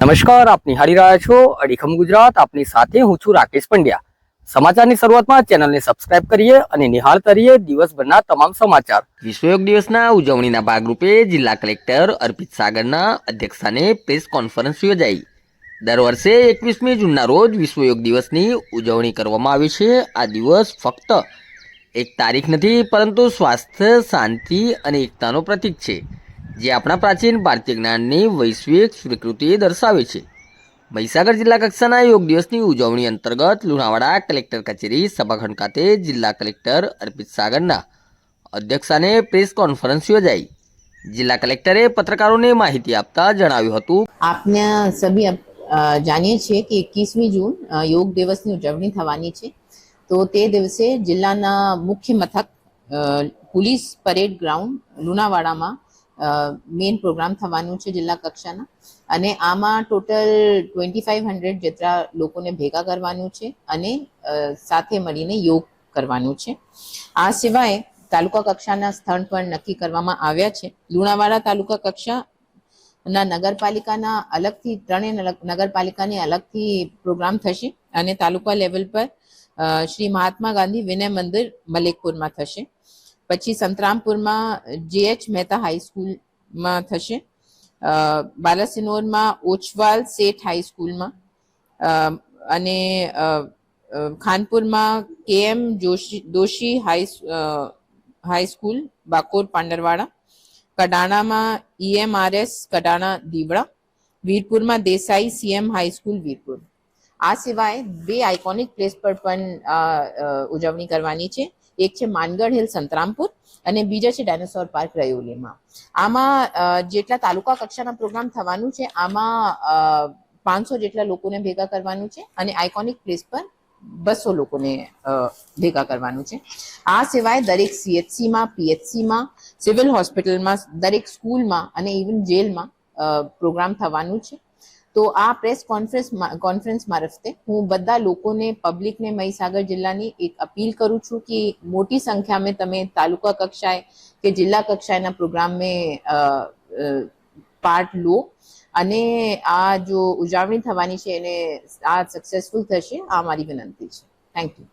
નમસ્કાર આપ નિહાળી રહ્યા છો અડીખમ ગુજરાત. આપની સાથે હું છું રાકેશ પંડ્યા. સમાચારની શરૂઆતમાં ચેનલને સબસ્ક્રાઇબ કરીએ અને નિહાળતા રહીએ દિવસભરના તમામ સમાચાર. વિશ્વ યોગ દિવસના ઉજવણીના ભાગરૂપે જિલ્લા કલેક્ટર અર્પિત સાગરના અધ્યક્ષસ્થાને પ્રેસ કોન્ફરન્સ યોજાઈ. દર વર્ષે એકવીસમી જૂનના રોજ વિશ્વ યોગ દિવસની ઉજવણી કરવામાં આવે છે. આ દિવસ ફક્ત એક તારીખ નથી, પરંતુ સ્વાસ્થ્ય, શાંતિ અને એકતાનો પ્રતીક છે. જે આપણા પ્રાચીન ભારતીય જ્ઞાનની વૈશ્વિક સ્વીકૃતિ દર્શાવે છે. મહીસાગર જિલ્લા કક્ષાના યોગ દિવસની ઉજવણી અંતર્ગત લુણાવાડા કલેક્ટર કચેરી, સભાખંડ ખાતે જિલ્લા કલેક્ટર અર્પિત સાગરના અધ્યક્ષાને પ્રેસ કોન્ફરન્સ યોજાઈ. જિલ્લા કલેક્ટરે પત્રકારોને માહિતી આપતા જણાવ્યું હતું. આપને સભી જાણીએ છીએ કે એકવીસમી જૂન યોગ દિવસની ઉજવણી થવાની છે. તો તે દિવસે જિલ્લાના મુખ્ય મથક પોલીસ પરેડ ગ્રાઉન્ડ લુણાવાડામાં મેઇન પ્રોગ્રામ થવાનું છે જિલ્લા કક્ષાના. અને આમાં ટોટલ ટ્વેન્ટી ફાઇવ હંડ્રેડ જેટલા લોકોને ભેગા કરવાનું છે અને સાથે મળીને યોગ કરવાનું છે. આ સિવાય તાલુકા કક્ષાના સ્થળ પણ નક્કી કરવામાં આવ્યા છે. લુણાવાડા તાલુકા કક્ષા ના નગરપાલિકાના અલગથી ત્રણેય નગ- નગરપાલિકાની અલગથી પ્રોગ્રામ થશે અને તાલુકા લેવલ પર શ્રી મહાત્મા ગાંધી વિનય મંદિર મલેકપુરમાં થશે. પછી સંતરામપુરમાં જીએચ મહેતા હાઈસ્કૂલમાં થશે. બાલાસિનોરમાં ઓછવાલ શેઠ હાઈસ્કૂલમાં અને ખાનપુરમાં KM Joshi, Doshi high high school Bakor Pandarwada. કડાણામાં EMRS Kadana Divda. વીરપુરમાં Desai CM high school Virpur. આ સિવાય બે આઇકોનિક પ્લેસ પર પણ ઉજવણી કરવાની છે. એક છે માનગઢ હિલ સંતરામપુર અને બીજા છે ડાયનોસોર પાર્ક રયોલીમાં. આમાં જેટલા તાલુકા કક્ષાના પ્રોગ્રામ થવાનું છે, આમાં પાંચસો જેટલા લોકોને ભેગા કરવાનું છે અને આઇકોનિક પ્લેસ પર બસો લોકોને ભેગા કરવાનું છે. આ સિવાય દરેક સીએચસીમાં, પીએચસીમાં, સિવિલ હોસ્પિટલમાં, દરેક સ્કૂલમાં અને ઇવન જેલમાં પ્રોગ્રામ થવાનું છે. તો આ પ્રેસ કોન્ફરન્સ કોન્ફરન્સ મારફતે હું બધા લોકોને પબ્લિકને મહીસાગર જિલ્લાની એક અપીલ કરું છું કે મોટી સંખ્યામાં તમે તાલુકા કક્ષાએ કે જિલ્લા કક્ષાએના પ્રોગ્રામમાં પાર્ટ લો. અને આ જો ઉજવણી થવાની છે, એને આ સક્સેસફુલ થશે, આ મારી વિનંતી છે. Thank you